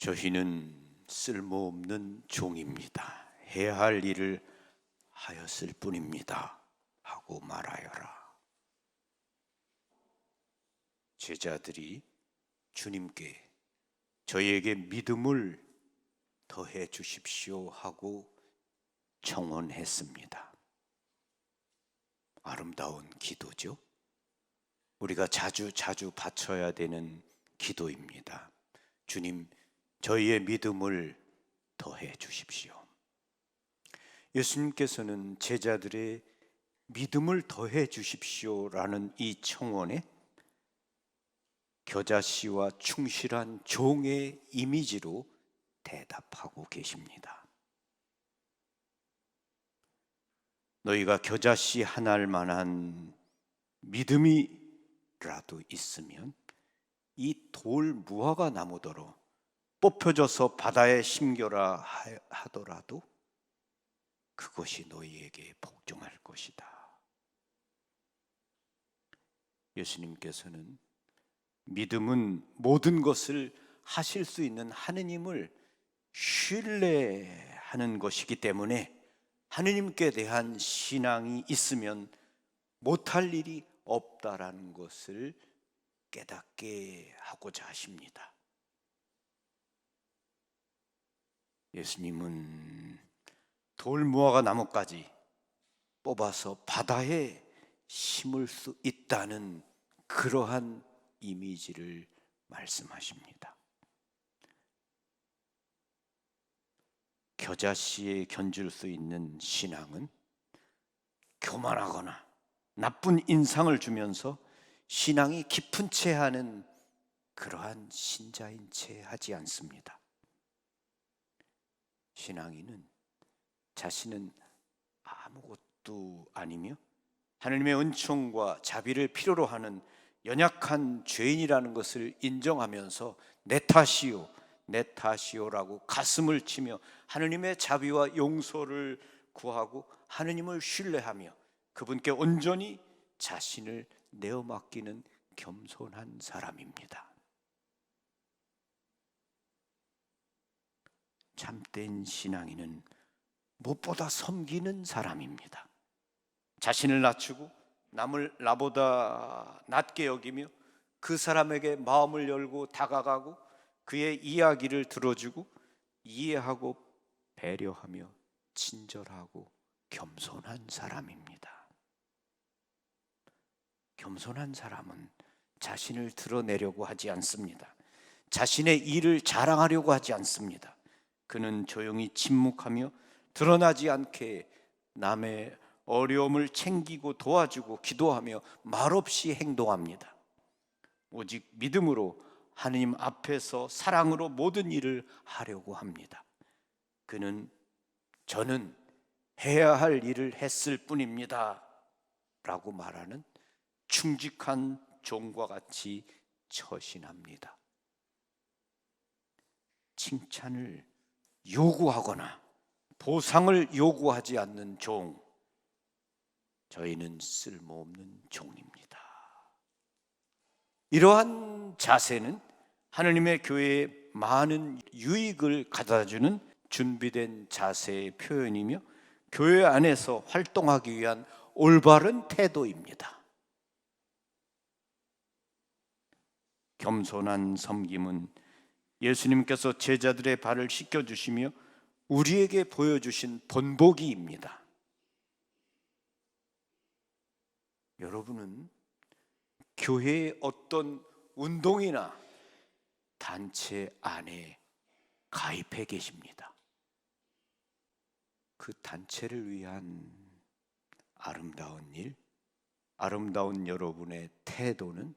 저희는 쓸모없는 종입니다. 해야 할 일을 하였을 뿐입니다. 하고 말하여라. 제자들이 주님께 저희에게 믿음을 더해 주십시오 하고 청원했습니다. 아름다운 기도죠. 우리가 자주 자주 바쳐야 되는 기도입니다. 주님, 저희의 믿음을 더해 주십시오. 예수님께서는 제자들의 믿음을 더해 주십시오라는 이 청원에 겨자씨와 충실한 종의 이미지로 대답하고 계십니다. 너희가 겨자씨 하나일 만한 믿음이라도 있으면 이 돌 무화과 나무더러 뽑혀져서 바다에 심겨라 하- 하더라도 그것이 너희에게 복종할 것이다. 예수님께서는 믿음은 모든 것을 하실 수 있는 하느님을 신뢰하는 것이기 때문에 하느님께 대한 신앙이 있으면 못할 일이 없다라는 것을 깨닫게 하고자 하십니다. 예수님은 돌 무화과 나무까지 뽑아서 바다에 심을 수 있다는 그러한 이미지를 말씀하십니다. 겨자씨에 견줄 수 있는 신앙은 교만하거나 나쁜 인상을 주면서 신앙이 깊은 채 하는 그러한 신자인 채 하지 않습니다. 신앙인은 자신은 아무것도 아니며 하나님의 은총과 자비를 필요로 하는 연약한 죄인이라는 것을 인정하면서 내 탓이요, 내 탓이요라고 가슴을 치며 하느님의 자비와 용서를 구하고 하느님을 신뢰하며 그분께 온전히 자신을 내어 맡기는 겸손한 사람입니다. 참된 신앙인은 무엇보다 섬기는 사람입니다. 자신을 낮추고 남을 나보다 낮게 여기며 그 사람에게 마음을 열고 다가가고 그의 이야기를 들어주고 이해하고 배려하며 친절하고 겸손한 사람입니다. 겸손한 사람은 자신을 드러내려고 하지 않습니다. 자신의 일을 자랑하려고 하지 않습니다. 그는 조용히 침묵하며 드러나지 않게 남의 어려움을 챙기고 도와주고 기도하며 말없이 행동합니다. 오직 믿음으로 하느님 앞에서 사랑으로 모든 일을 하려고 합니다. 그는 저는 해야 할 일을 했을 뿐입니다. 라고 말하는 충직한 종과 같이 처신합니다. 칭찬을 요구하거나 보상을 요구하지 않는 종, 저희는 쓸모없는 종입니다. 이러한 자세는 하느님의 교회에 많은 유익을 가져다 주는 준비된 자세의 표현이며 교회 안에서 활동하기 위한 올바른 태도입니다. 겸손한 섬김은 예수님께서 제자들의 발을 씻겨 주시며 우리에게 보여주신 본보기입니다. 여러분은 교회의 어떤 운동이나 단체 안에 가입해 계십니다. 그 단체를 위한 아름다운 일, 아름다운 여러분의 태도는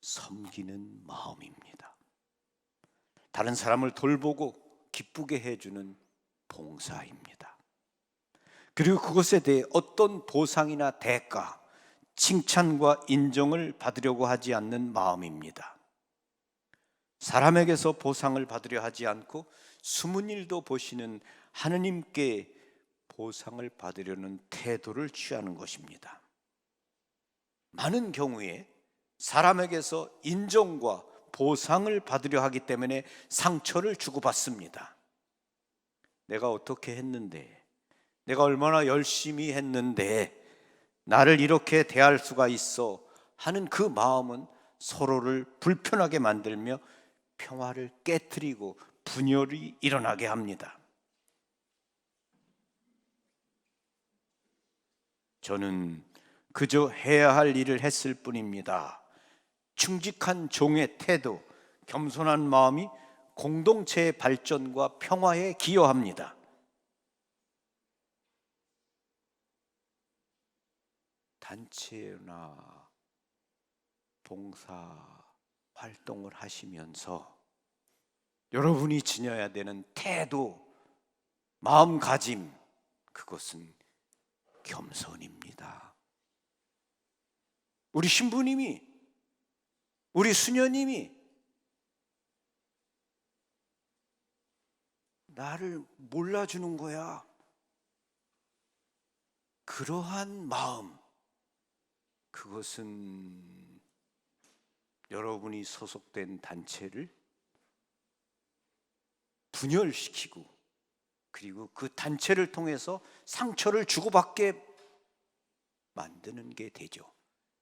섬기는 마음입니다. 다른 사람을 돌보고 기쁘게 해주는 봉사입니다. 그리고 그것에 대해 어떤 보상이나 대가, 칭찬과 인정을 받으려고 하지 않는 마음입니다. 사람에게서 보상을 받으려 하지 않고 숨은 일도 보시는 하느님께 보상을 받으려는 태도를 취하는 것입니다. 많은 경우에 사람에게서 인정과 보상을 받으려 하기 때문에 상처를 주고받습니다. 내가 어떻게 했는데, 내가 얼마나 열심히 했는데, 나를 이렇게 대할 수가 있어 하는 그 마음은 서로를 불편하게 만들며 평화를 깨뜨리고 분열이 일어나게 합니다. 저는 그저 해야 할 일을 했을 뿐입니다. 충직한 종의 태도, 겸손한 마음이 공동체의 발전과 평화에 기여합니다. 단체나 봉사 활동을 하시면서 여러분이 지녀야 되는 태도, 마음가짐, 그것은 겸손입니다. 우리 신부님이, 우리 수녀님이 나를 몰라주는 거야. 그러한 마음, 그것은 여러분이 소속된 단체를 분열시키고 그리고 그 단체를 통해서 상처를 주고받게 만드는 게 되죠.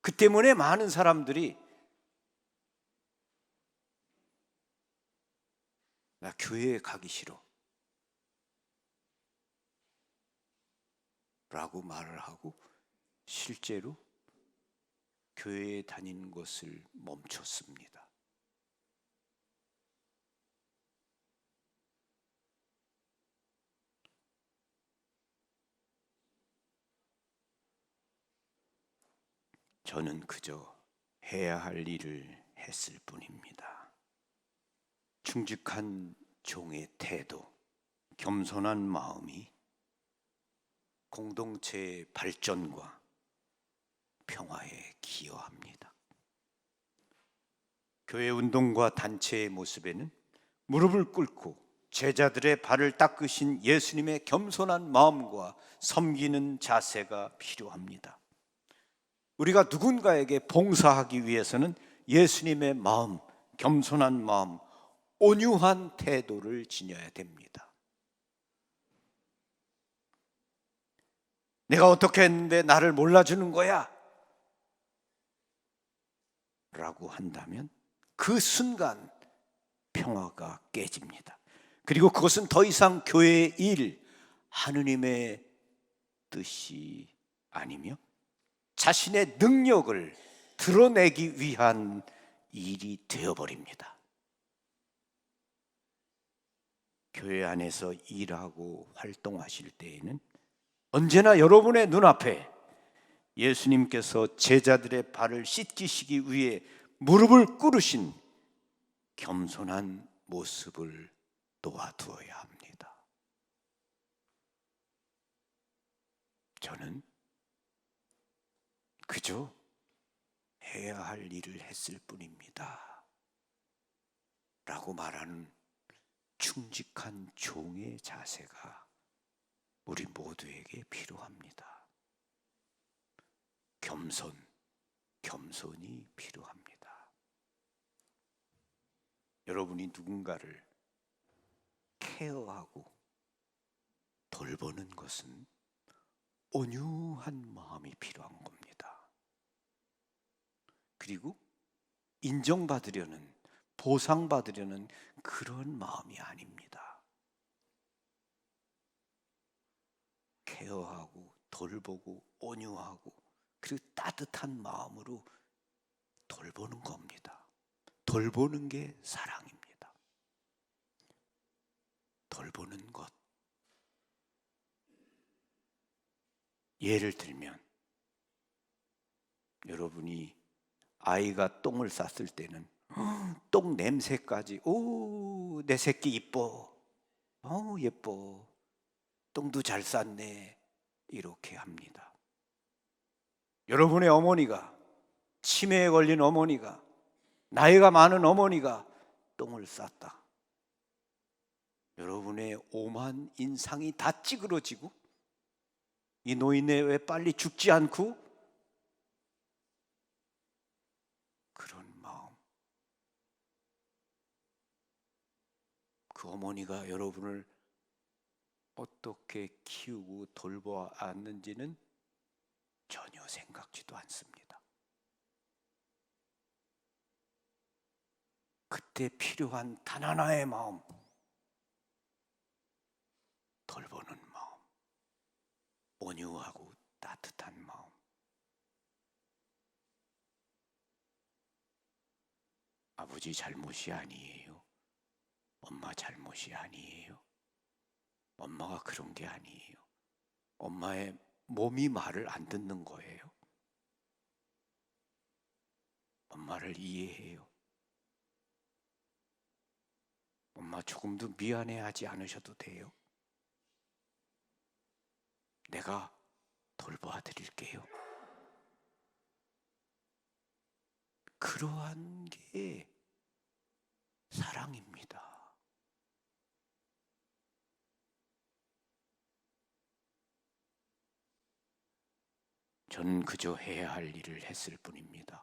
그 때문에 많은 사람들이 나 교회에 가기 싫어. 라고 말을 하고 실제로 교회에 다니는 것을 멈췄습니다. 저는 그저 해야 할 일을 했을 뿐입니다. 충직한 종의 태도, 겸손한 마음이 공동체의 발전과 평화에 기여합니다. 교회 운동과 단체의 모습에는 무릎을 꿇고 제자들의 발을 닦으신 예수님의 겸손한 마음과 섬기는 자세가 필요합니다. 우리가 누군가에게 봉사하기 위해서는 예수님의 마음, 겸손한 마음, 온유한 태도를 지녀야 됩니다. 내가 어떻게 했는데 나를 몰라주는 거야? 라고 한다면 그 순간 평화가 깨집니다. 그리고 그것은 더 이상 교회의 일, 하느님의 뜻이 아니며 자신의 능력을 드러내기 위한 일이 되어버립니다. 교회 안에서 일하고 활동하실 때에는 언제나 여러분의 눈앞에 예수님께서 제자들의 발을 씻기시기 위해 무릎을 꿇으신 겸손한 모습을 놓아두어야 합니다. 저는 그저 해야 할 일을 했을 뿐입니다. 라고 말하는 충직한 종의 자세가 우리 모두에게 필요합니다. 겸손, 겸손이 필요합니다. 여러분이 누군가를 케어하고 돌보는 것은 온유한 마음이 필요한 겁니다. 그리고 인정받으려는, 보상받으려는 그런 마음이 아닙니다. 케어하고 돌보고 온유하고 그리고 따뜻한 마음으로 돌보는 겁니다. 돌보는 게 사랑입니다. 돌보는 것. 예를 들면 여러분이 아이가 똥을 쌌을 때는 똥 냄새까지 오 내 새끼 이뻐 어 예뻐 똥도 잘 쌌네 이렇게 합니다. 여러분의 어머니가 치매에 걸린 어머니가 나이가 많은 어머니가 똥을 쌌다. 여러분의 오만 인상이 다 찌그러지고 이 노인네 왜 빨리 죽지 않고 그런 마음 그 어머니가 여러분을 어떻게 키우고 돌보았는지는 전혀 생각지도 않습니다. 그때 필요한 단 하나의 마음, 돌보는 마음, 온유하고 따뜻한 마음. 아버지 잘못이 아니에요. 엄마 잘못이 아니에요. 엄마가 그런 게 아니에요. 엄마의 몸이 말을 안 듣는 거예요. 엄마를 이해해요. 엄마 조금도 미안해하지 않으셔도 돼요. 내가 돌보아 드릴게요. 그러한 게 사랑입니다. 저는 그저 해야 할 일을 했을 뿐입니다.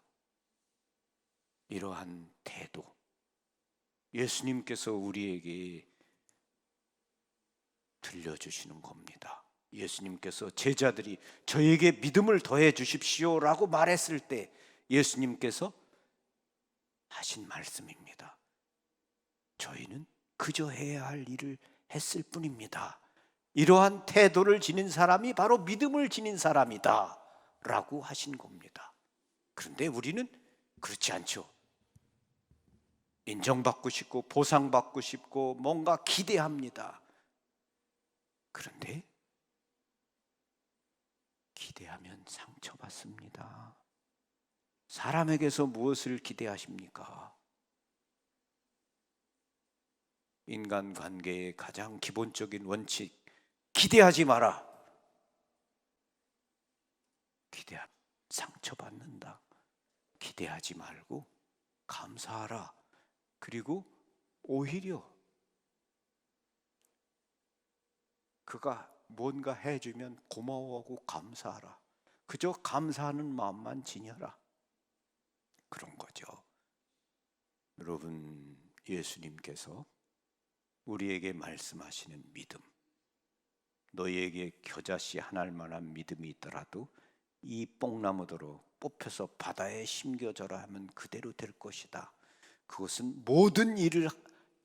이러한 태도, 예수님께서 우리에게 들려주시는 겁니다. 예수님께서 제자들이 저에게 믿음을 더해 주십시오 라고 말했을 때 예수님께서 하신 말씀입니다. 저희는 그저 해야 할 일을 했을 뿐입니다. 이러한 태도를 지닌 사람이 바로 믿음을 지닌 사람이다. 라고 하신 겁니다. 그런데 우리는 그렇지 않죠. 인정받고 싶고 보상받고 싶고 뭔가 기대합니다. 그런데 기대하면 상처받습니다. 사람에게서 무엇을 기대하십니까? 인간 관계의 가장 기본적인 원칙, 기대하지 마라. 기대 상처받는다. 기대하지 말고 감사하라. 그리고 오히려 그가 뭔가 해주면 고마워하고 감사하라. 그저 감사하는 마음만 지녀라. 그런 거죠. 여러분, 예수님께서 우리에게 말씀하시는 믿음, 너희에게 겨자씨 하나일 만한 믿음이 있더라도 이 뽕나무도로 뽑혀서 바다에 심겨져라 하면 그대로 될 것이다. 그것은 모든 일을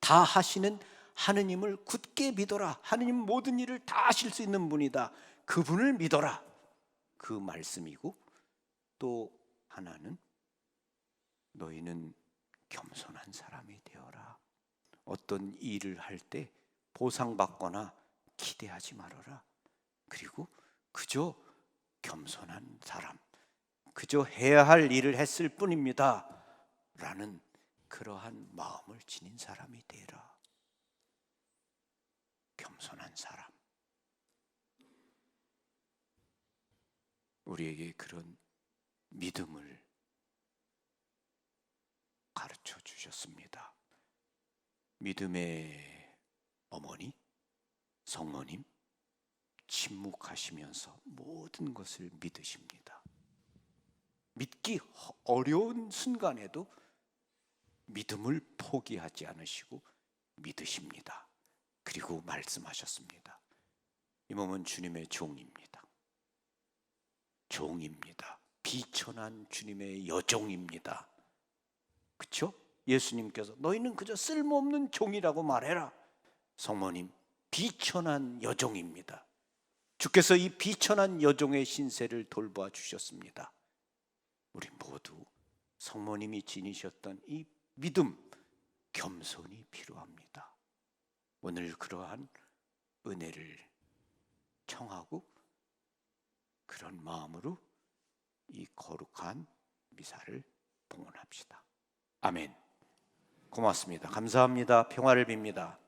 다 하시는 하느님을 굳게 믿어라. 하느님 모든 일을 다 하실 수 있는 분이다. 그분을 믿어라. 그 말씀이고 또 하나는 너희는 겸손한 사람이 되어라. 어떤 일을 할 때 보상받거나 기대하지 말아라. 그리고 그저 겸손한 사람, 그저 해야 할 일을 했을 뿐입니다. 라는 그러한 마음을 지닌 사람이 되라. 겸손한 사람. 우리에게 그런 믿음을 가르쳐 주셨습니다. 믿음의 어머니, 성모님, 침묵하시면서 모든 것을 믿으십니다. 믿기 어려운 순간에도 믿음을 포기하지 않으시고 믿으십니다. 그리고 말씀하셨습니다. 이 몸은 주님의 종입니다. 종입니다. 비천한 주님의 여종입니다. 그렇죠? 예수님께서 너희는 그저 쓸모없는 종이라고 말해라. 성모님, 비천한 여종입니다. 주께서 이 비천한 여종의 신세를 돌보아 주셨습니다. 우리 모두 성모님이 지니셨던 이 믿음, 겸손이 필요합니다. 오늘 그러한 은혜를 청하고 그런 마음으로 이 거룩한 미사를 봉헌합시다. 아멘. 고맙습니다. 감사합니다. 평화를 빕니다.